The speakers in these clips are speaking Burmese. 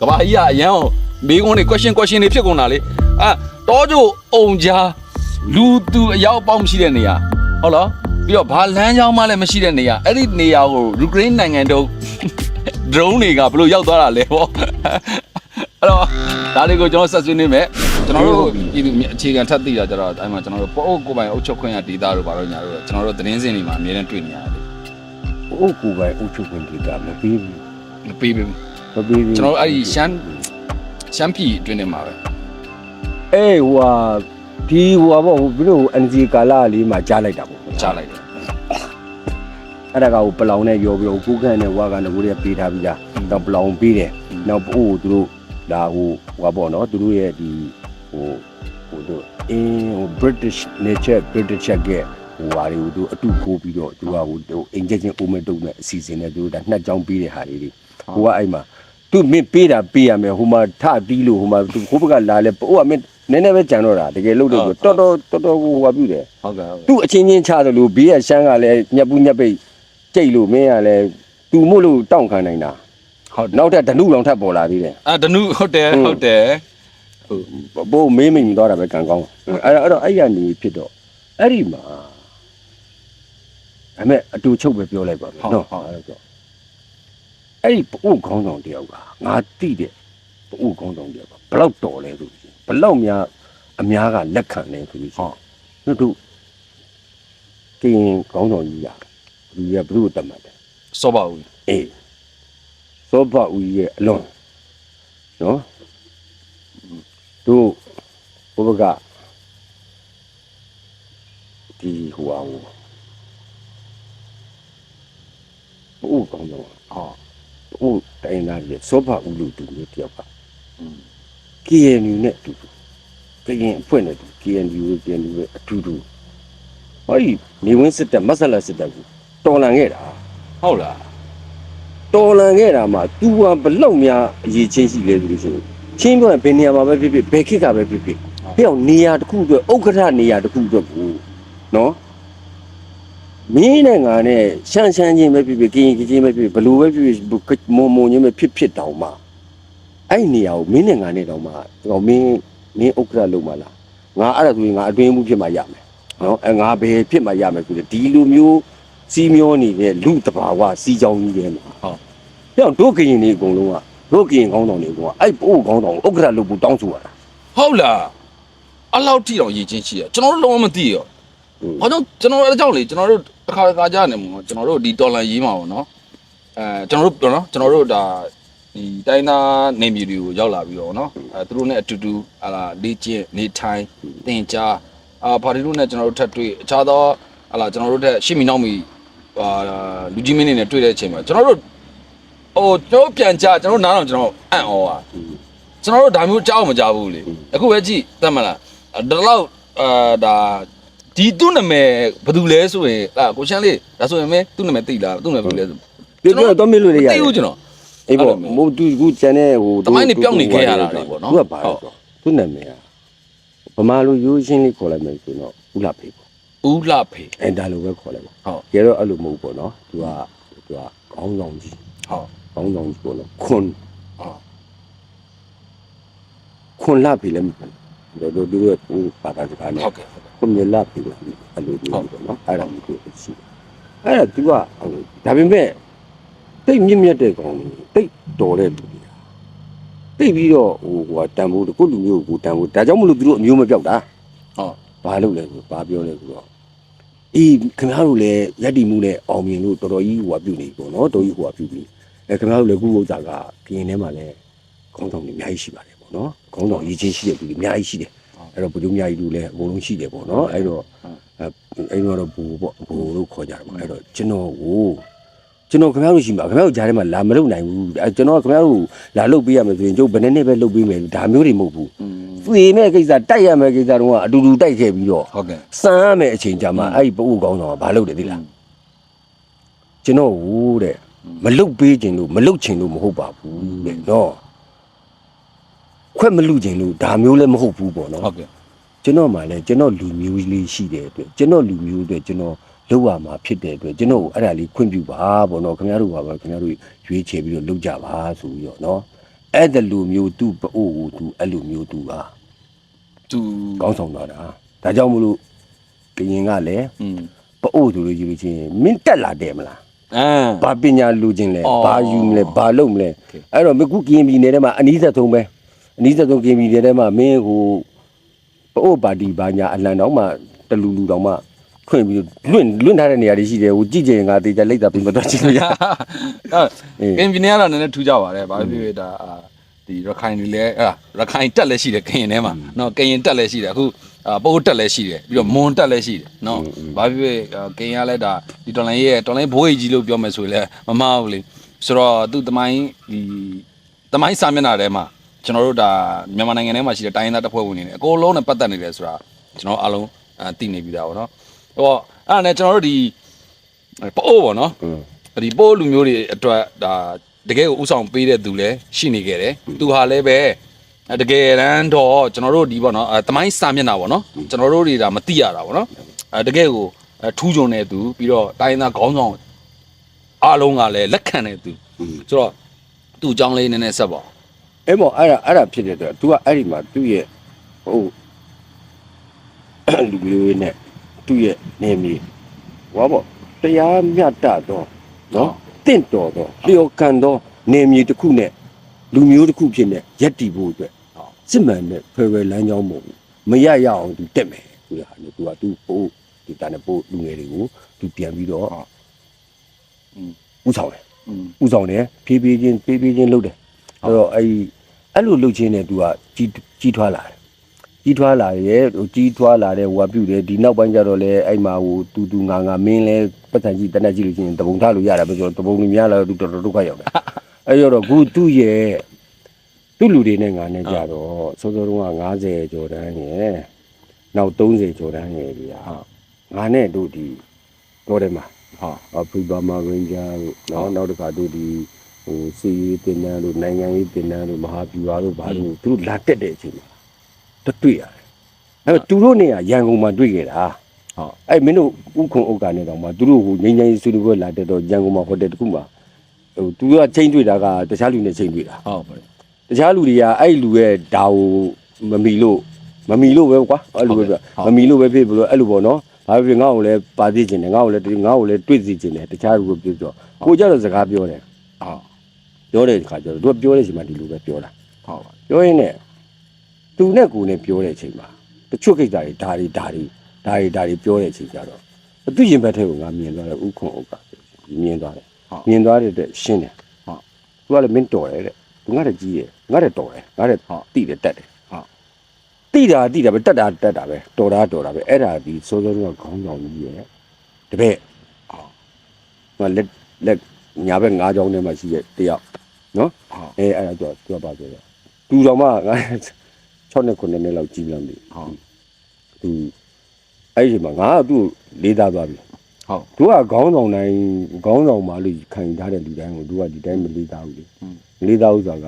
ကဘာကြီးကအရန်အောင်မေးခွန်းတွေ question question တွေဖြစ်ကုန်တာလေအာတောကျိုအုံကြားလူသူအရောက်အပေါက်မရှိတဲ့နေရာဟုတ်လားပြီးတော့ဘာလမ်းကြောင်းမှလည်းမရှိတဲ့နေရာအဲ့ဒီနေရာကိုယူကရိန်းနိုင်ငံတို့ drone တွေကဘယ်လိုရောက်သွားတာလဲဟောအဲ့တော့ဒါတွေကိုကျွန်တော်ဆက်ဆွေးနေမယ်ကျွန်တော်တို့ပြည်သူအခြေခံထပ်သိတာကြတော့အဲ့မှာကျွန်တော်တို့ပို့အုပ်ကိုယ်ပိုင်အုပ်ချုပ်ခွင့်ရဒေတာတို့ဘာလို့ညာတို့ကျွန်တော်တို့သတင်းစင်တွေမှာအများနဲ့တွေ့နေရတယ်ဥကူပိုင်ဥချုပ်ဝင်ဒီကမပြီးဘူးမပေးဘူး မပြီးဘူးကျွန်တော်တို့အဲ့ဒီရှမ်းရှမ်းပြည်အတွင်းထဲမှာပဲအေးဟိုဟာဒီဟိုဟာပေါ့ဟိုပြီးတော့ NG ကာလာလေးမှာကြားလိုက်တာပေါ့ကြားလိုက်တယ်အဲ့ဒါကဟိုပလောင်နဲ့ရောပြီးတော့ကိုကန့်နဲ့ဝါကလည်းကိုရီးယားပေးထားပြီးသားတော့ပလောင်ပေးတယ်နောက်ပို့သူတို့ဒါဟိုဟိုဟာပေါ့နော်သူတို့ရဲ့ဒီဟိုဟိုတို့အင်းဟို British nature British ကဟိုဟာတွေကိုသူအတုခိုးပြီးတော့သူကဟိုဟိုအင်ဂျင်ချင်းအိုမဲတုံနဲ့အစီအစဉ်နဲ့သူတို့ဒါနှစ်ကြောင်းပေးတဲ့ဟာလေးတွေဟိုကအဲ့မှာ သူမင်းပေးတာပေးရမယ်ဟိုမှာထတီးလို့ဟိုမှာသူဟိုဘက်ကလာလဲဟိုကမင်းနည်းနည်းပဲကြံတော့တာတကယ်လို့လို့တော်တော်တော်တော်ဟိုဟာပြုတယ်ဟုတ်ကဲ့ဟုတ်ကဲ့သူ့အချင်းချင်းချတယ်လို့ဘေးကရှမ်းကလည်းညက်ပူးညက်ပိတ်ကြိတ်လို့မင်းကလည်းသူမို့လို့တောင့်ခံနိုင်တာဟုတ်တယ်နောက်ထပ်ဓနုလောင်ထပ်ပေါ်လာသေးတယ်အာဒနုဟုတ်တယ်ဟုတ်ဟုတ်တယ်ဟုတ်ဘိုးမေးမိန်သွားတာပဲကံကောင်းအဲ့တော့အဲ့တော့အဲ့ရနေဖြစ်တော့အဲ့ဒီမှာအမေအတူချုပ်ပဲပြောလိုက်ပါမယ်နော်အဲ့တော့ အဲ့ဒီပဥခေါင်းဆောင်တယောက်ကငါတိတဲ့ပဥခေါင်းဆောင်တယောက်ကဘလောက်တော်လဲဆိုပြီးဘလောက်များအများကလက်ခံတယ်ဆိုပြီးဟုတ်တို့ကရင်ခေါင်းဆောင်ကြီးရလူရဘုရုတတ်မှတ်တယ်စောပါဦးအေးသောဘဦးရဲ့အလွန်နော်တို့ဘုဘကဒီဟိုအောင်ဘုကောင်းတော့ ဟော ဘု တိုင်းသားရဲ့သောဘဦးလူတူမျိုးတယောက်က KNU နဲ့အတူတူကရင်အဖွဲ့နဲ့တူ KNU ကို KNU ရဲ့အတူတူဟောဒီနေဝင်းစစ်တပ်မဆလစစ်တပ်ကိုတော်လန်ခဲ့တာဟုတ်လားတော်လန်ခဲ့တာမှာ तू ဟာဘလောက်များအရေးချင်းရှိလဲဆိုလို့ရှိရင်ချင်းပြောရင်ဘယ်နေရာမှာပဲဖြစ်ဖြစ်ဘယ်ခေတ်ကပဲဖြစ်ဖြစ်ပြောင်းနေရာတစ်ခုအတွက်ဥက္ကဋ္ဌနေရာတစ်ခုအတွက်ကိုနော် မင်းနဲ့ငါနဲ့ရှမ်းရှမ်းချင်းပဲဖြစ်ဖြစ်ကရင်ကရင်ချင်းပဲဖြစ်ဖြစ်ဘလို့ပဲဖြစ်ဖြစ်မုံမုံချင်းပဲဖြစ်ဖြစ်တောင်မှအဲ့ဒီနေရာကိုမင်းနဲ့ငါနဲ့တောင်မှတော့မင်းမင်းဥက္ကဋ္ဌလုပ်မှလားငါအဲ့ဒါဆိုရင်ငါအတွင်းမှုဖြစ်မှရမယ်နော်အဲငါဘယ်ဖြစ်မှရမယ်ဆိုတော့ဒီလိုမျိုးစီးမျောနေတဲ့လူတဘာဝစီးကြောင်းကြီးတွေမှာဟုတ်ပြောင်းတို့ကရင်တွေအကုန်လုံးကတို့ကရင်ကောင်းတော်တွေအကုန်ကအဲ့ပို့ကောင်းတော်ကိုဥက္ကဋ္ဌလုပ်ဖို့တောင်းဆိုရတာဟုတ်လားအလောက်ထိတော့ရည်ချင်းရှိရကျွန်တော်တို့လုံးဝမသိရောဟုတ်ဘာကြောင့်ကျွန်တော်တို့အကြောင်းလေကျွန်တော်တို့ တစ်ခါတစ်ခါကြားနေမှာကျွန်တော်တို့ဒီဒေါ်လာရေးမှာပေါ့နော်အဲကျွန်တော်တို့နော်ကျွန်တော်တို့ဒါဒီတိုင်းသားနေပြည်တော်ကိုရောက်လာပြီးတော့နော်အဲသူတို့နဲ့အတူတူဟာလာလေ့ကျင့်နေထိုင်သင်ကြားအာပါတီတို့နဲ့ကျွန်တော်တို့ထပ်တွေ့အခြားသောဟာလာကျွန်တော်တို့ထက်ရှစ်မီနောက်မီအာလူကြီးမင်းတွေနဲ့တွေ့တဲ့အချိန်မှာကျွန်တော်တို့ဟိုကျွန်တော်ပြန်ကြကျွန်တော်နားတော့ကျွန်တော်အံ့ဩပါကျွန်တော်တို့ဒါမျိုးကြောက်မကြဘူးလေအခုပဲကြည့်တတ်မလားဒါတော့အာဒါ ဒီသူ့နာမည်ဘာတူလဲဆိုရင်အာကိုရှမ်းလေးဒါဆိုရင်မင်းသူ့နာမည်သိလားသူ့နာမည်ဘာတူလဲဆိုပြောပြောတော့မင်းလို့ရမရတယ်သိဘူးကျွန်တော်အေးပေါ့မဟုတ်သူကူကျန်တဲ့ဟိုတမိုင်းနေပြောင်းနေခဲ့ရတာလေပေါ့နော်သူကပါတော့သူနာမည်ကဗမာလူရိုးရှင်းလေးခေါ်လိုက်မယ်ဆိုတော့ဥလာဖေပေါ့ဦးလှဖေအဲဒါလိုပဲခေါ်လိုက်ပါဟုတ်ကျတော့အဲ့လိုမဟုတ်ပေါ့နော်သူကသူကခေါင်းဆောင်ကြီးဟုတ်ခေါင်းဆောင်ကြီးပေါ့နော်ခွန်ဟုတ်ခွန်လာပြီလည်းမဟုတ်ဘူးတို့တို့ရဲ့ဟိုပါတာစကားနဲ့ဟုတ်ကဲ့ဟုတ် ကဲ့ကွန်မြလာပြီလို့အဲ့လိုမျိုးပေါ့နော်အဲ့ဒါမျိုးကိုရှိအဲ့ဒါ तू ကဒါပေမဲ့တိတ်မြင့်မြတ်တဲ့ကောင်ကြီးတိတ်တော်တဲ့လူကြီးတိတ်ပြီးတော့ဟိုဟိုတန်ဖို့ကိုလူမျိုးကိုတန်ဖို့ဒါကြောင့်မလို့သူတို့အမျိုးမပြောက်တာဟုတ်ဘာလုပ်လဲဆိုဘာပြောလဲဆိုတော့အေးခင်ဗျားတို့လည်းရက်တီမှုနဲ့အောင်မြင်လို့တော်တော်ကြီးဟိုကပြုနေပြီပေါ့နော်တော်ကြီးဟိုကပြုပြီအဲခင်ဗျားတို့လည်းခုဥစ္စာကကရင်ထဲမှာလည်းခေါင်းဆောင်တွေအများကြီးရှိပါတယ်ပေါ့နော်ခေါင်းဆောင်ရည်ချင်းရှိတဲ့လူတွေအများကြီးရှိတယ် အဲ့တော့ဘုရားမြတ်ကြီးတို့လည်းအကုန်လုံးရှိတယ်ပေါ့နော်အဲ့တော့အဲအဲ့တော့ဘူပေါ့ဘူလို့ခေါ်ကြတယ်ပေါ့အဲ့တော့ကျွန်တော်ကိုကျွန်တော်ခင်ဗျားတို့ရှိမှာခင်ဗျားတို့ကြားထဲမှာလာမလုပ်နိုင်ဘူးအဲကျွန်တော်ခင်ဗျားတို့လာလုပ်ပေးရမယ်ဆိုရင်ကျုပ်ဘယ်နှစ်နှစ်ပဲလုပ်ပေးမယ်ဒါမျိုးတွေမဟုတ်ဘူးอืมသေမဲ့ကိစ္စတိုက်ရမယ်ကိစ္စတုန်းကအတူတူတိုက်ခဲ့ပြီးတော့ဟုတ်ကဲ့စမ်းရမယ်အချိန်ကြာမှအဲ့ဒီပအုပ်ကောင်းဆောင်ကဘာလုပ်တယ်သိလားကျွန်တော်ဟိုတဲ့မလုပ်ပေးခြင်းလို့မလုပ်ချင်လို့မဟုတ်ပါဘူးတဲ့နော် ခွက်မလူခြင်းလို့ဒါမျိုးလည်းမဟုတ်ဘူးပေါ့နော်ဟုတ်ကဲ့ကျွန်တော်မှလည်းကျွန်တော်လူမျိုးလေးရှိတဲ့အတွက်ကျွန်တော်လူမျိုးအတွက်ကျွန်တော်လောက်ရမှာဖြစ်တဲ့အတွက်ကျွန်တော်ကိုအဲ့ဒါလေးခွင့်ပြုပါပေါ့နော်ခင်ဗျားတို့ပါပဲခင်ဗျားတို့ရွေးချယ်ပြီးတော့လုပ်ကြပါဆိုပြီးတော့နော်အဲ့ဒါလူမျိုးသူ့ပအို့ကိုသူအဲ့လိုမျိုးသူပါသူကောင်းဆောင်လာတာဒါကြောင့်မလို့ကရင်ကလည်းอืมပအို့သူလို့ယူလို့ချင်းမင်းတက်လာတယ်မလားအမ် ဘာပညာလူချင်းလဲဘာယူမလဲဘာလုပ်မလဲအဲ့တော့မကူကရင်ပြည်နယ်ထဲမှာအနည်းဆက်ဆုံးပဲ အနီးသက်ဆုံးကရင်ပြည်နယ်ထဲမှာမင်းဟိုပအိုးပါတီဘာညာအလံတော့မှတလူလူတော့မှခွင့်ပြီးလွင့်လွင့်ထားတဲ့နေရာတွေရှိတယ်ဟိုကြည့်ကြရင်ငါတေချာလိုက်တာပြီးမတော့ကြည့်လို့ရအဲ့အေးကင်ပြည်နယ်ကတော့နည်းနည်းထူးကြပါတယ်ဘာဖြစ်ဖြစ်ဒါအာဒီရခိုင်တွေလည်းအဲ့ဒါရခိုင်တက်လည်းရှိတယ်ကရင်ထဲမှာနော်ကရင်တက်လည်းရှိတယ်အခုအာပိုးတက်လည်းရှိတယ်ပြီးတော့မွန်တက်လည်းရှိတယ်နော်ဘာဖြစ်ဖြစ်အာကရင်ကလည်းဒါဒီတော်လိုင်းရဲ့တော်လိုင်းဘိုးကြီးကြီးလို့ပြောမယ်ဆိုရင်လည်းမမှားဘူးလေဆိုတော့သူတမိုင်းဒီတမိုင်းစာမျက်နှာထဲမှာ ကျွန်တော်တို့ဒါမြန်မာနိုင်ငံထဲမှာရှိတဲ့တိုင်းရင်းသားတပ်ဖွဲ့ဝင်တွေနဲ့အကုန်လုံးနဲ့ပတ်သက်နေတယ်ဆိုတာကျွန်တော်အားလုံးအာသိနေပြီသားပေါ့နော်ဟောအဲ့ဒါနဲ့ကျွန်တော်တို့ဒီပိုးပေါ့နော်อืมဒီပိုးလူမျိုးတွေအတွက်ဒါတကယ်ကိုဥဆောင်ပေးတဲ့သူလည်းရှိနေခဲ့တယ်သူဟာလည်းပဲအဲတကယ်တမ်းတော့ကျွန်တော်တို့ဒီပေါ့နော်အဲတမိုင်းစာမျက်နှာပေါ့နော်ကျွန်တော်တို့တွေဒါမသိရတာပေါ့နော်အဲတကယ်ကိုအဲထူးချွန်တဲ့သူပြီးတော့တိုင်းသားခေါင်းဆောင်အားလုံးကလည်းလက်ခံတဲ့သူဆိုတော့သူ့အကြောင်းလေးနည်းနည်းဆက်ပါဦး အဲ့မောအဲ့ဒါအဲ့ဒါဖြစ်တဲ့အတွက် तू ကအဲ့ဒီမှာသူ့ရဲ့ဟိုလူမျိုးနဲ့သူ့ရဲ့နေမည်ဟောပေါ့တရားမြတ်တော့နော်တင့်တော်တော့လျော်ကန်တော့နေမည်တစ်ခုနဲ့လူမျိုးတစ်ခုဖြစ်နေရက်တည်ဖို့အတွက်စစ်မှန်တဲ့ဖယ်ရယ်လမ်းကြောင်းမဟုတ်ဘူးမရရအောင် तू တက်မယ်သူကဟာ तू က तू ပို့ဒီတန်တဲ့ပို့လူငယ်တွေကို तू ပြန်ပြီးတော့ဥဆောင်တယ်ဥဆောင်တယ်ဖြည်းဖြည်းချင်းဖြည်းဖြည်းချင်းလုပ်တယ် အဲ့တော့အဲ့ဒီအဲ့လိုလုပ်ချင်းနဲ့ तू ကကြီးကြီးထွားလာတယ်ကြီးထွားလာရဲ့ဟိုကြီးထွားလာတဲ့ဟိုကပြုတ်တယ်ဒီနောက်ပိုင်းကျတော့လေအဲ့မှာဟိုတူတူငါငါမင်းလဲပတ်စံကြီးတနက်ကြီးလို့ချင်းတပုံထားလို့ရတာပဲဆိုတော့တပုံလူများလာတော့ तू တော်တော်ဒုက္ခရောက်တယ်အဲ့ရောတော့ခုသူ့ရဲ့သူ့လူတွေနဲ့ငါနဲ့ကြတော့စောစောတုန်းက90ကျော်တန်းရဲ့နောက်30ကျော်တန်းရဲ့ဒီဟာငါနဲ့တို့ဒီတော့တယ်မှာဟာအဖရိဘာမာရင်းဂျာတို့နော်နောက်တစ်ခါတို့ဒီ ဟိုစီရေးတင်နန်းတို့နိုင်ငံရေးတင်နန်းတို့မဟာဗျူဟာတို့ဘာလို့သူတို့လာတက်တဲ့အချိန်မှာတတွေ့ရတယ်။အဲ့တော့သူတို့နေရရန်ကုန်မှာတွေ့ခဲ့တာဟုတ်။အဲ့မင်းတို့ဥခုံဥက္ကာနဲ့တော့မှသူတို့ဟိုငိမ့်ငိမ့်ဆွေးနွေးပွဲလာတက်တော့ရန်ကုန်မှာဟိုတယ်တစ်ခုမှာဟိုသူကချိန်တွေ့တာကတခြားလူနဲ့ချိန်တွေ့တာဟုတ်ပါတယ်။တခြားလူတွေကအဲ့လူရဲ့ဓာကိုမမီလို့မမီလို့ပဲကွာအဲ့လိုပဲပြောမမီလို့ပဲဖြစ်ပြီးတော့အဲ့လိုပေါ့နော်။ဘာဖြစ်ငါ့ကိုလည်းပါသိချင်တယ်ငါ့ကိုလည်းငါ့ကိုလည်းတွေ့စီချင်တယ်တခြားလူကိုပြောပြောကိုကြတော့စကားပြောတယ်ဟုတ် ပြောတဲ့ခါကျတော့သူကပြောတဲ့အချိန်မှာဒီလိုပဲပြောတာဟုတ်ပါပြောရင်းနဲ့သူနဲ့ကိုနဲ့ပြောတဲ့အချိန်မှာတချို့ကိစ္စတွေဒါတွေဒါတွေဒါတွေဒါတွေပြောတဲ့အချိန်ကျတော့သူရင်ဘတ်ထဲကိုငါမြင်သွားတယ်ဥခွန်ဥက္ကမြင်သွားတယ်မြင်သွားတဲ့အတွက်ရှင်းတယ်သူကလည်းမင်းတော်တယ်တဲ့သူငါတဲ့ကြီးရဲ့ငါတဲ့တော်တယ်ငါတဲ့တိတယ်တက်တယ်တိတာတိတာပဲတက်တာတက်တာပဲတော်တာတော်တာပဲအဲ့ဒါဒီစိုးစိုးကခေါင်းဆောင်ကြီးရဲ့တပည့်ဟောလက်လက်ညာဘက်ငါးချောင်းထဲမှာရှိတဲ့တယောက် နော်ဟုတ်အဲအဲ့ဒါကြောင့်သူကပါဆိုတော့သူတော်မှငါ6နှစ်9နှစ်လောက်ကြီးလမ်းပြီဟုတ်သူအဲ့ဒီမှာငါကသူ့ကိုလေးသားသွားပြီဟုတ်သူကခေါင်းဆောင်တိုင်းခေါင်းဆောင်မှလို့ခံထားတဲ့လူတိုင်းကိုသူကဒီတိုင်းမလေးသားဘူးလေอืมမလေးသားဥစ္စာက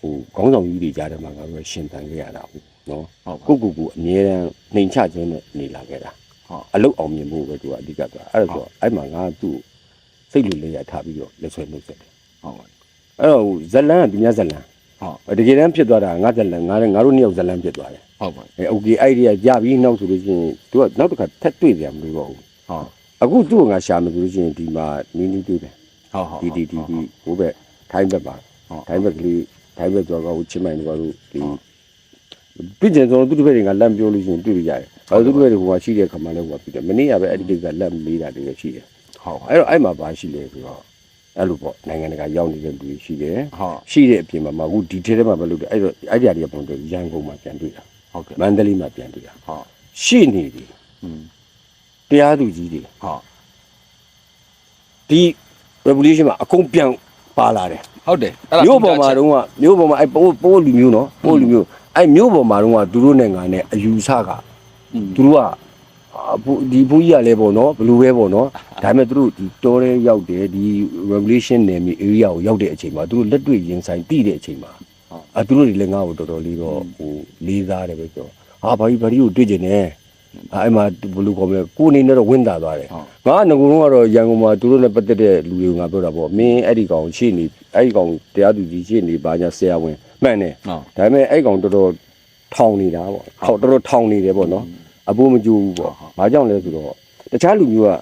ဟိုခေါင်းဆောင်ကြီးတွေကြားထဲမှာငါတို့ကရှင်တန်ခဲ့ရတာဟုတ်နော်ဟုတ်ပါကိုကိုကိုအမြဲတမ်းနှိမ်ချခြင်းနဲ့နေလာခဲ့တာဟုတ်အလုတ်အောင်မြင်ဖို့ပဲသူကအဓိကသွားအဲ့ဒါဆိုအဲ့မှာငါသူ့ကိုစိတ်လူလေးရထားပြီးတော့လက်ဆွဲနှုတ်ဆက်တယ် ဟုတ်ပါအဲ့တော့ဇလန်ကသူများဇလန်ဟုတ်တကယ်တမ်းဖြစ်သွားတာငါဇလန်ငါငါတို့နှစ်ယောက်ဇလန်ဖြစ်သွားတယ်ဟုတ်ပါအဲ okay အဲ့ဒီကရပြီးနောက်ဆိုလို့ရှိရင်သူကနောက်တစ်ခါထပ်တွေ့ကြမလို့ပါဘူးဟုတ်အခုသူ့ကိုငါရှာမယ်ဆိုလို့ရှိရင်ဒီမှာနီးနီးတွေ့တယ်ဟုတ်ဟုတ်ဒီဒီဒီဟိုဘက်ထိုင်းဘက်ပါထိုင်းဘက်ကလေးထိုင်းဘက်ကျော်ကဟိုချင်းမိုင်တို့ကတို့ဒီပြည်ကျင်ဆုံးသူတို့ဘက်တွေကလမ်းပြောလို့ရှိရင်တွေ့ရရတယ်။အဲသူတို့ဘက်တွေဟိုကရှိတဲ့ခါမှလည်းဟိုကပြီးတယ်။မနေ့ကပဲအဲ့ဒီကိစ္စလက်မေးတာတွေရှိတယ်။ဟုတ်။အဲ့တော့အဲ့မှာပါရှိလေဆိုတော့ အဲ့လိုပေါ့နိုင်ငံတကာရောက်နေတဲ့လူတွေရှိတယ်ဟုတ်ရှိတဲ့အပြင်မှာမဟုတ်ဒီထဲထဲမှာပဲလုပ်တယ်အဲ့တော့အဲ့ဒီအရာတွေကပုံတွေ့ရန်ကုန်မှာပြန်တွေ့တာဟုတ်ကဲ့မန္တလေးမှာပြန်တွေ့တာဟုတ်ရှိနေပြီတရားသူကြီးတွေဟုတ်ဒီ revolution မှာအကုန်ပြန်ပါလာတယ်ဟုတ်တယ်အဲ့ဒါမြို့ပေါ်မှာတုန်းကမြို့ပေါ်မှာအဲ့ပိုးပိုးလူမျိုးနော်ပိုးလူမျိုးအဲ့မြို့ပေါ်မှာတုန်းကသူတို့နိုင်ငံနဲ့အယူဆကသူတို့က ဒီဘုန်းကြီးကလည်းပေါ့နော်ဘလူပဲပေါ့နော်ဒါပေမဲ့သူတို့ဒီတောထဲရောက်တယ်ဒီ revolution နယ်မြေ area ကိုရောက်တဲ့အချိန်မှာသူတို့လက်တွေ့ရင်ဆိုင်တိတဲ့အချိန်မှာအာသူတို့တွေလည်းငါ့ကိုတော်တော်လေးတော့ဟိုလေးစားတယ်ပဲပြောဟာဘာကြီးဘာကြီးကိုတွေ့ကျင်တယ်အဲ့မှာဘယ်လိုခေါ်မလဲကိုအနေနဲ့တော့ဝင်းတာသွားတယ်ဟုတ်ငါကငကုံလုံးကတော့ရန်ကုန်မှာသူတို့နဲ့ပတ်သက်တဲ့လူတွေကိုငါပြောတာပေါ့မင်းအဲ့ဒီကောင်ရှေ့နေအဲ့ဒီကောင်တရားသူကြီးရှေ့နေပါညာဆရာဝန်မှန်တယ်ဟုတ်ဒါပေမဲ့အဲ့ကောင်တော်တော်ထောင်နေတာပေါ့ထောင်တော်တော်ထောင်နေတယ်ပေါ့နော် အပိုးမကျူဘူးပေါ့ဘာကြောင့်လဲဆိုတော့တခြားလူမျိုးက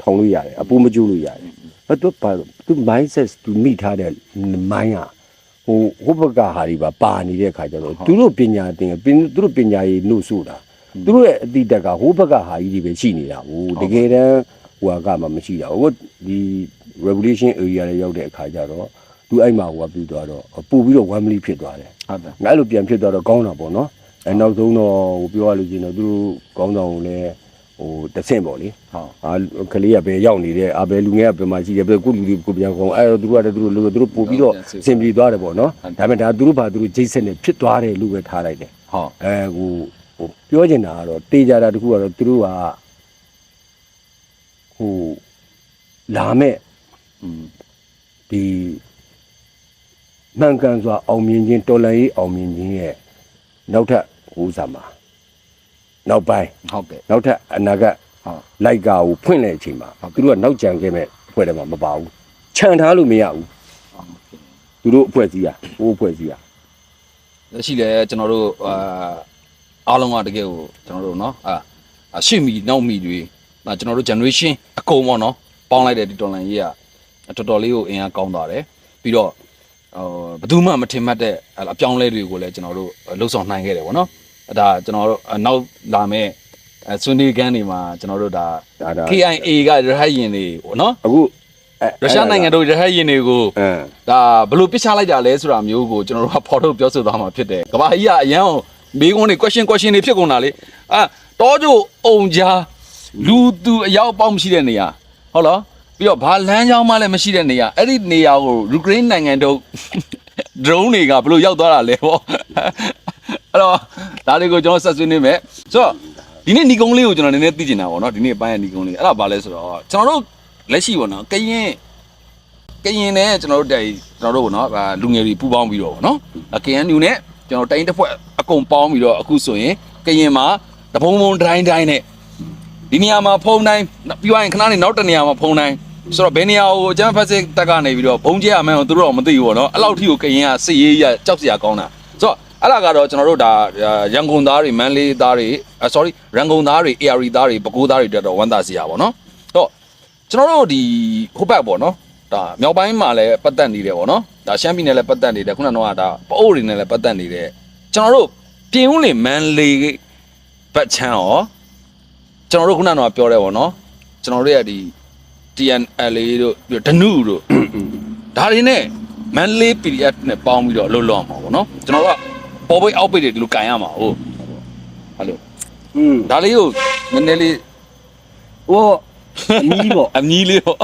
ထောင်လို့ရတယ်အပိုးမကျူလို့ရတယ်ဘာသူပါသူ mindset သူမိထားတဲ့ mind อ่ะဟိုဟိုဘက်ကဟာတွေပါပါနေတဲ့ခါကျတော့သူတို့ပညာသင်ပင်သူတို့ပညာရေးနှုတ်ဆိုတာသူတို့ရဲ့အတိတက်ကဟိုဘက်ကဟာကြီးတွေပဲရှိနေတာဟိုတကယ်တမ်းဟိုကမှမရှိတာဟိုဒီ revolution area တွေရောက်တဲ့အခါကျတော့သူအဲ့မှာဟိုကပြီးသွားတော့ပို့ပြီးတော့ one milli ဖြစ်သွားတယ်ဟုတ်တယ်ငါအဲ့လိုပြန်ဖြစ်သွားတော့ကောင်းတာပေါ့နော် အဲနောက်ဆုံးတော့ဟိုပြောရလို့ရှိရင်တော့သူတို့ကောင်းဆောင်ကိုလည်းဟိုတဆင့်ပေါ့လေဟုတ်အာကလေးကဘယ်ရောက်နေတယ်အာဘယ်လူငယ်ကဘယ်မှာရှိတယ်ဘယ်ကိုလူတွေကိုပြန်ကောင်းအဲ့တော့သူတို့ကလည်းသူတို့လူသူတို့ပို့ပြီးတော့အဆင်ပြေသွားတယ်ပေါ့နော်ဒါပေမဲ့ဒါသူတို့ဘာသူတို့ဂျိတ်ဆက်နဲ့ဖြစ်သွားတယ်လို့ပဲထားလိုက်တယ်ဟုတ်အဲဟိုဟိုပြောချင်တာကတော့တေးကြတာတခုကတော့သူတို့ကဟိုလာမဲ့อืมဒီမှန်ကန်စွာအောင်မြင်ခြင်းတော်လှန်ရေးအောင်မြင်ခြင်းရဲ့နောက်ထပ် ဟိုးစားမှာနောက်ပိုင်း ဟုတ်ကဲ့ နောက်ထပ်အနာဂတ် ဟုတ် လိုက်ကာကိုဖွင့်တဲ့အချိန်မှာ ဟုတ်ကဲ့ သူတို့ကနောက်ကြံခဲ့မဲ့အဖွဲ့တယ်မှာမပါဘူးခြံထားလို့မရဘူး ဟုတ် သူတို့အဖွဲ့စည်းရဟိုးအဖွဲ့စည်းရ လက်ရှိလည်းကျွန်တော်တို့အာအားလုံးကတကယ်ကိုကျွန်တော်တို့เนาะအာအာရှေ့မီနောက်မီတွေဒါကျွန်တော်တို့ generation အကုန်ပေါ့เนาะပေါင်းလိုက်တဲ့ဒီ dollar ကြီးကတော်တော်လေးကိုအင်အားကောင်းသွားတယ်ပြီးတော့ဟိုဘယ်သူမှမထင်မှတ်တဲ့အပြောင်းလဲတွေကိုလည်းကျွန်တော်တို့လှုပ်ဆောင်နိုင်ခဲ့တယ်ပေါ့နော်အဲ့ ဒါကျွန်တော်တို့နောက်လာမဲ့အဲဆွနေကန်းတွေမှာကျွန်တော်တို့ဒါဒါဒါ KIA ကရဟတ်ရင်တွေပေါ့နော်အခုအဲရုရှားနိုင်ငံတို့ရဟတ်ရင်တွေကိုအဲဒါဘယ်လို့ပြစ်ချလိုက်တာလဲဆိုတာမျိုးကိုကျွန်တော်တို့ကဖော်ထုတ်ပြောဆိုသွားမှာဖြစ်တယ်။ကဘာကြီးကအရန်ကိုမေးခွန်းတွေ question question တွေဖြစ်ကုန်တာလေ။အာတောကျိုအုံကြားလူသူအရောက်အပေါက်မရှိတဲ့နေရာဟုတ်လားပြီးတော့ဘာလမ်းကြောင်းမှလည်းမရှိတဲ့နေရာအဲ့ဒီနေရာကိုယူကရိန်းနိုင်ငံတို့ drone တွေကဘယ်လို့ရောက်သွားတာလဲပေါ့ အဲ့တော့ဒါတွေကိုကျွန်တော်ဆက်ဆွေးနေမယ်ဆိုတော့ဒီနေ့ညီကုန်းလေးကိုကျွန်တော်နည်းနည်းသိချင်တာပေါ့နော်ဒီနေ့အပိုင်းရဲ့ညီကုန်းလေးအဲ့ဒါဘာလဲဆိုတော့ကျွန်တော်တို့လက်ရှိပေါ့နော်ကရင်ကရင်နဲ့ကျွန်တော်တို့တိုင်ကျွန်တော်တို့ဗောနော်အာလူငယ်တွေပူးပေါင်းပြီးတော့ဗောနော်အ KNU နဲ့ကျွန်တော်တိုင်းတစ်ဖွဲ့အကုန်ပေါင်းပြီးတော့အခုဆိုရင်ကရင်မှာတပုံပုံတိုင်းတိုင်းနဲ့ဒီနေရာမှာဖုံတိုင်းပြီးသွားရင်ခဏနေနောက်တစ်နေရာမှာဖုံတိုင်းဆိုတော့ဘယ်နေရာကိုအကျန်းဖက်စစ်တက်ကနေပြီးတော့ဘုံကျဲရမှန်းကိုသူတို့တော့မသိဘူးဗောနော်အဲ့လောက်ထိကိုကရင်ကစစ်ရေးရကြောက်စရာကောင်းတာဆိုတော့ အဲ့ဒါကတော့ကျွန်တော်တို့ဒါရန်ကုန်သားတွေမန္တလေးသားတွေ sorry ရန်ကုန်သားတွေ AR သားတွေပဲခူးသားတွေတက်တော့ဝမ်းသာစရာဗောနော်တော့ကျွန်တော်တို့ဒီဟိုဘက်ဗောနော်ဒါမြောက်ပိုင်းမှာလည်းပတ်သက်နေတယ်ဗောနော်ဒါရှမ်းပြည်နယ်လည်းပတ်သက်နေတယ်ခုနကတော့ဒါပအိုးတွေနဲ့လည်းပတ်သက်နေတယ်ကျွန်တော်တို့ပြင်ဦးလင်မန်လေးဘတ်ချမ်းရောကျွန်တော်တို့ခုနကတော့ပြောတယ်ဗောနော်ကျွန်တော်တို့ရဲ့ဒီ TNL တို့ပြီးတော့ဒနုတို့ဒါတွေနဲ့မန်လေး PDF နဲ့ပေါင်းပြီးတော့အလုပ်လုပ်အောင်ပါဗောနော်ကျွန်တော်တို့က ပေါ်ပိတ်အောက်ပိတ်တွေဒီလိုကန်ရမှာဟုတ်ဟယ်လိုอืมဒါလေးကိုနည်းနည်းလေးဟိုအမီးပေါ့အမြည်လေးတော့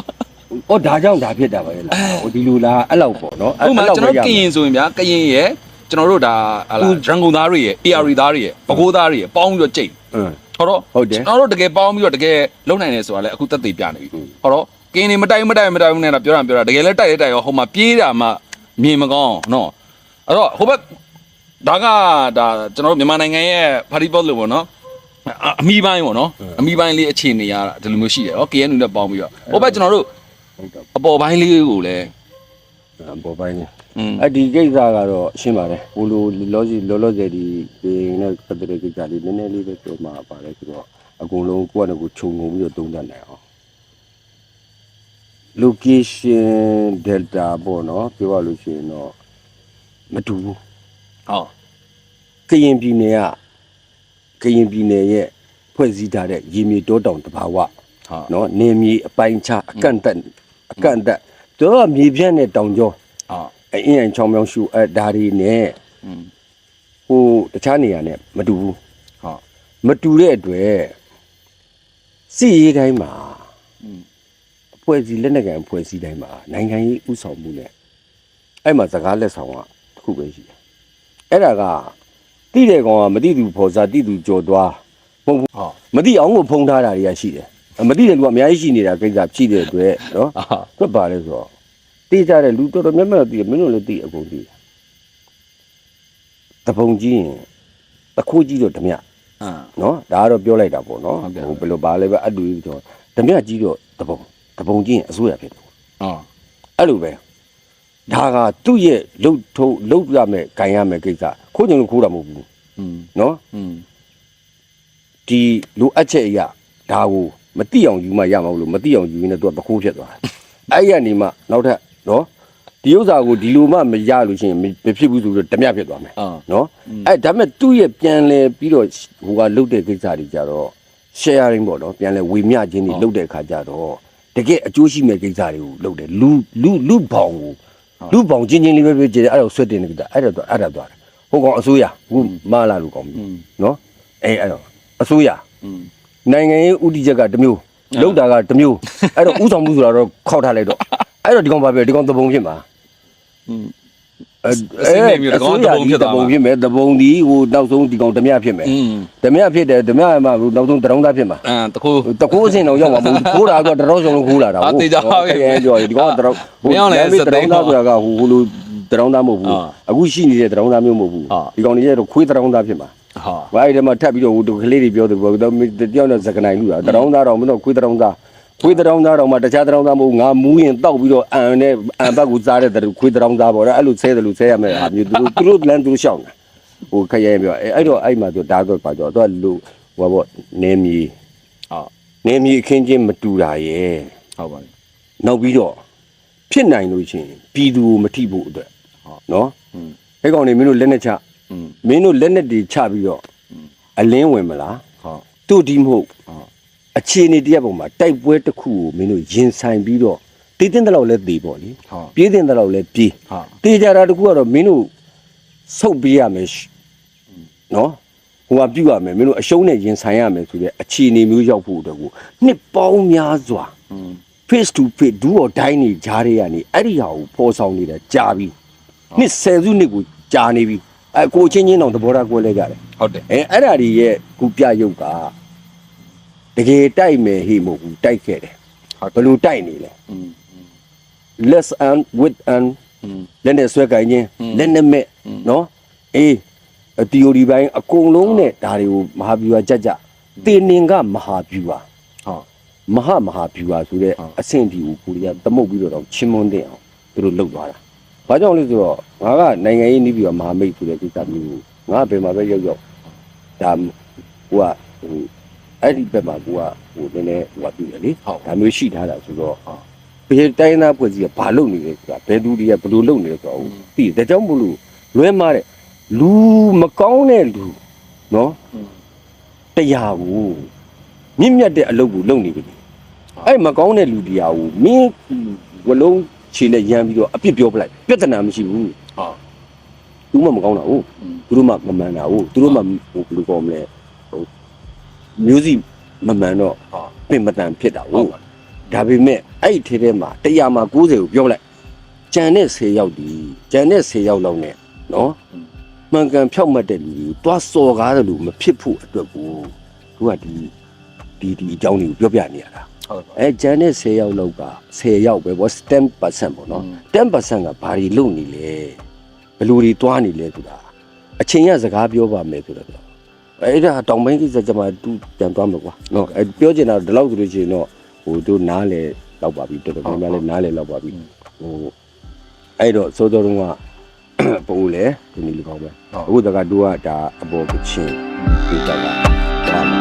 ဟောဒါကြောင့်ဒါဖြစ်တာပဲလားဟိုဒီလိုလားအဲ့လောက်ပေါ့နော်ဥပမာကျွန်တော်ကရင်ဆိုရင်ဗျာကရင်ရဲ့ကျွန်တော်တို့ဒါဟာလာရန်ကုန်သားတွေရဲ့ AR သားတွေရဲ့ပကိုးသားတွေရဲ့ပေါင်းပြီးတော့ကြိတ်အင်းဟောတော့ဟုတ်တယ်ကျွန်တော်တို့တကယ်ပေါင်းပြီးတော့တကယ်လုံနိုင်တယ်ဆိုတာလည်းအခုသက်သေပြနေပြီဟောတော့ကင်းနေမတိုင်မတိုင်မတိုင်နဲ့တော့ပြောတာပြောတာတကယ်လည်းတိုက်ရဲတိုက်ရောဟိုမှာပြေးတာမှမြင်မကောင်းနော်အဲ့တော့ဟိုဘက် ဒါကဒါကျွန်တော်တို့မြန်မာနိုင်ငံရဲ့ party boss လို့ပေါ့နော်အအမီပိုင်းပေါ့နော်အမီပိုင်းလေးအခြေအနေရတာဒီလိုမျိုးရှိတယ်ဟော KNU နဲ့ပေါင်းပြီးတော့ဟိုဘက်ကျွန်တော်တို့ဟုတ်တော့အပေါ်ပိုင်းလေးကိုလည်းပေါ်ပိုင်းနေอืมအဲ့ဒီကိစ္စကတော့ရှင်းပါတယ်ဘိုလိုလောစီလောလောဆယ်ဒီဒီနဲ့ပတ်သက်တဲ့ကိစ္စလေးနည်းနည်းလေးပဲပြောမှာပါတယ်ဆိုတော့အကုန်လုံးကိုယ့်အနေကိုခြုံငုံပြီးတော့သုံးသပ်နိုင်အောင် location delta ပေါ့နော်ပြောရလို့ရှိရင်တော့မတူဘူး ဟုတ်ကရင်ပြည်နယ်ကကရင်ပြည်နယ်ရဲ့ဖွဲ့စည်းထားတဲ့ရေမြေတောတောင်တဘာဝဟုတ်နော်နေမြေအပိုင်းခြားအကန့်အသတ်အကန့်အသတ်တို့ကမြေပြန့်နဲ့တောင်ကျောဟုတ်အင်းအင်ချောင်းမြောင်းရှူအဲဒါတွေနဲ့ဟိုတခြားနေရာနဲ့မတူဘူးဟုတ်မတူတဲ့အတွက်စီရေးတိုင်းမှာအဖွဲ့စည်းလက်နက်ကန်အဖွဲ့စည်းတိုင်းမှာနိုင်ငံရေးဥဆောင်မှုနဲ့အဲ့မှာစကားလက်ဆောင်ကတစ်ခုပဲရှိတယ် အဲ့ဒါကတိတဲ့ကောင်ကမတိသူဖော်စားတိသူကြော်သွားမဟုတ်ဘူးဟာမတိအောင်ကိုဖုံးထားတာတွေကရှိတယ်မတိတဲ့လူကအများကြီးရှိနေတာကိစ္စရှိတဲ့အတွက်နော်ဟာတွက်ပါလဲဆိုတော့တေးကြတဲ့လူတော်တော်များများသိတယ်မင်းတို့လည်းသိအကုန်သိတယ်တပုံကြီးရင်တခိုးကြီးတော့ဓမြဟမ်နော်ဒါကတော့ပြောလိုက်တာပေါ့နော်ဟုတ်ကဲ့ဟိုဘယ်လိုပါလဲပဲအတူတူတော့ဓမြကြီးတော့တပုံတပုံကြီးရင်အစိုးရဖြစ်တယ်အော်အဲ့လိုပဲ ဒါကသူ့ရဲ့လှုပ်ထုံးလှုပ်ရမယ်ဂင်ရမယ်ကိစ္စခိုးကြုံလို့ခိုးတာမဟုတ်ဘူး อืม နော် อืม ဒီလိုအပ်ချက်အရာဒါကိုမတိအောင်ယူမှရမှာမဟုတ်လို့မတိအောင်ယူရင်လည်းသူကတခိုးဖြစ်သွားတယ်အဲ့ရနေမှနောက်ထပ်နော်ဒီဥစ္စာကိုဒီလိုမှမရလို့ရှိရင်မဖြစ်ဘူးဆိုတော့ဓမြဖြစ်သွားမယ် အော် နော်အဲ့ဒါပေမဲ့သူ့ရဲ့ပြန်လဲပြီးတော့ဟိုကလုတ်တဲ့ကိစ္စတွေကြတော့ sharing ပေါ့နော်ပြန်လဲဝေမျှခြင်းတွေလုတ်တဲ့ခါကြတော့တကယ်အကျိုးရှိမဲ့ကိစ္စတွေကိုလုတ်တယ်လူလူလူဘောင်ကို လူပေါင်ချင်းချင်းလေးပဲပြကြည့်တယ်အဲ့တော့ဆွတ်တင်နေကြတာအဲ့တော့အဲ့ဒါသွားတယ်ဟိုကောင်အစိုးရဟိုမလာလို့ကောင်ပြီနော်အဲ့အဲ့တော့အစိုးရနိုင်ငံရေးဥတီချက်ကတမျိုးလောက်တာကတမျိုးအဲ့တော့ဥဆောင်မှုဆိုတာတော့ခောက်ထားလိုက်တော့အဲ့တော့ဒီကောင်ဘာပြောဒီကောင်သဘုံဖြစ်မှာอืม အဲအစိမ့်နေမျိုးဒီကောင်ကသဘုံဖြစ်သွားမှာသဘုံဖြစ်မယ်သဘုံဒီဟိုနောက်ဆုံးဒီကောင်ဓမြဖြစ်မယ်อืมဓမြဖြစ်တယ်ဓမြမှာနောက်ဆုံးတရောင်းသားဖြစ်မှာအမ်တခုတကိုးအစင်တော့ရောက်မှာမဟုတ်ဘူးခိုးတာကတော့တရောင်းစုံလုံးခိုးလာတာအာသေချာပါပဲရဲပြောဒီကောင်ကတရောင်းမင်းအောင်လည်းဟိုစသိန်းတရောင်းသားဆိုတာကဟိုဟိုလိုတရောင်းသားမဟုတ်ဘူးအာအခုရှိနေတဲ့တရောင်းသားမျိုးမဟုတ်ဘူးအာဒီကောင်တွေကတော့ခွေးတရောင်းသားဖြစ်မှာဟာဘာအဲ့ဒီမှာထပ်ပြီးတော့ဟိုကလေးတွေပြောတယ်ဘောတော့တယောက်နဲ့စကနိုင်လူတာတရောင်းသားတော့မင်းတို့ခွေးတရောင်းသား ခွေးတရောင်းသားတော့မှတခြားတရောင်းသားမဟုတ်ငါမူးရင်တောက်ပြီးတော့အံနဲ့အံဘက်ကိုစားတဲ့တူခွေးတရောင်းသားပေါ့နော်အဲ့လိုဆဲတယ်လို့ဆဲရမယ်ဟာမျိုးသူတို့သူတို့လမ်းသူတို့ရှောင်းတာဟိုခရဲပြောအဲ့တော့အဲ့မှာသူဒါတော့ပါကြောသူကလူဟိုပေါ့နင်းမီဟုတ်နင်းမီအခင်းချင်းမတူတာရဲ့ဟုတ်ပါတယ်နောက်ပြီးတော့ဖြစ်နိုင်လို့ရှိရင်ပြည်သူကိုမထိဖို့အတွက်ဟုတ်နော်ဟဲ့ကောင်နေမင်းတို့လက်နဲ့ချမင်းတို့လက်နဲ့တွေချပြီးတော့အလင်းဝင်မလားဟုတ်သူ့ဒီမဟုတ် အခြေအနေတစ်ရပ်ပုံမှာတိုက်ပွဲတစ်ခုကိုမင်းတို့ရင်ဆိုင်ပြီးတော့တည်တဲ့လောက်လဲတည်ပေါ့လေဟုတ်ပြေးတဲ့လောက်လဲပြေးဟာတည်ကြတာတစ်ခုကတော့မင်းတို့ဆုတ်ပေးရမယ်ရှနော်ဟိုကပြုတ်ရမယ်မင်းတို့အရှုံးနဲ့ရင်ဆိုင်ရမယ်ဆိုတဲ့အခြေအနေမျိုးရောက်ဖို့အတွက်ကိုနှစ်ပေါင်းများစွာอืม face to face ဒူ or die နေကြားရရနေအဲ့ဒီဟာကိုပေါ်ဆောင်နေတာကြာပြီနှစ်ဆယ်စုနှစ်ကိုကြာနေပြီအဲကိုချင်းချင်းတော့သဘောထားကွဲလဲကြတယ်ဟုတ်တယ်အဲအဲ့ဒါကြီးရဲ့ခုပြရုပ်က တကယ်တိုက်မယ်ဟိမဟုတ်ဘူးတိုက်ခဲ့တယ်ဘယ်လိုတိုက်နေလဲ less and with and လက်နဲ့ဆွဲကင်ခြင်းလက်နဲ့မဲ့နော်အေး theory ပိုင်းအကုန်လုံးနဲ့ဒါတွေကိုမဟာဗျူဟာကြကြတင်နင်ကမဟာဗျူဟာဟုတ်မဟာမဟာဗျူဟာဆိုတဲ့အဆင့်ဒီကိုကိုရီးယားသမုတ်ပြီးတော့ချင်းမွန်းတဲ့အောင်သူတို့လှုပ်သွားတာဘာကြောင့်လဲဆိုတော့ငါကနိုင်ငံရေးနည်းပြီးတော့မဟာမိတ်ဆိုတဲ့ကိစ္စမျိုးငါဘယ်မှာပဲရောက်ရောက်ဒါဟိုကဟို အဲ့ဒီဘက်မှာကိုကဟိုနည်းနည်းဟိုကပြည့်တယ်လေဟုတ်ဒါမျိုးရှိထားတာဆိုတော့ဟာဘယ်တိုင်းသားဖွဲ့စည်းကဘာလုပ်နေလဲဆိုတာဘယ်သူတွေကဘလို့လုပ်နေလဲဆိုတာဟုတ်သိတယ်ဒါကြောင့်မို့လို့လွဲမှားတဲ့လူမကောင်းတဲ့လူနော်တရားကိုမြင့်မြတ်တဲ့အလုပ်ကိုလုပ်နေပြီအဲ့မကောင်းတဲ့လူတရားကိုမင်းဝလုံးခြေနဲ့ရမ်းပြီးတော့အပြစ်ပြောပလိုက်ပြဿနာမရှိဘူးဟာသူမှမကောင်းတာဟုတ်သူတို့မှမမှန်တာဟုတ်သူတို့မှဟိုဘယ်လိုကောင်းမလဲဟို မျိုးစီမမှန်တော့ဟုတ်ပင်မတန်ဖြစ်တာဟုဟုတ်တ်ပါဒါပေမဲ့အဲ့ဒီထဲထဲမှာတရားမှာ90ကိုပြောလိုက်ကြံတဲ့10ယောက်ဒီကြံတဲ့10ယောက်လောက်နဲ့နော်မှန်ကန်ဖြောက်မှတ်တဲ့လူတွေတွားစော်ကားတယ်လို့မဖြစ်ဖို့အတွက်ကိုသူကဒီဒီဒီအကြောင်းတွေကိုပြောပြနေရတာဟုတ်ပါအဲဂျန်နဲ့10ယောက်လောက်က10ယောက်ပဲဗော10%ပေါ့နော်อืม10%ကဘာတွေလုပ်နေလဲဘယ်လိုတွေတွားနေလဲဆိုတာအချိန်ရစကားပြောပါမယ်ဆိုတော့ အဲ့ဒါတောင်ပိုင်းကိစ္စကျမှသူပြန်သွားမှာကွာနော်အဲပြောချင်တာဒီလောက်ဆိုလို့ရှိရင်တော့ဟိုတို့နားလေလောက်ပါပြီတော်တော်များများလည်းနားလေလောက်ပါပြီဟိုအဲ့တော့စောတော်တုန်းကပို့လေဒီနေ့လိုကောင်းပဲဟုတ်အခုတကတူကဒါအပေါ်ကချင်းဒီတက်ကဒါမှ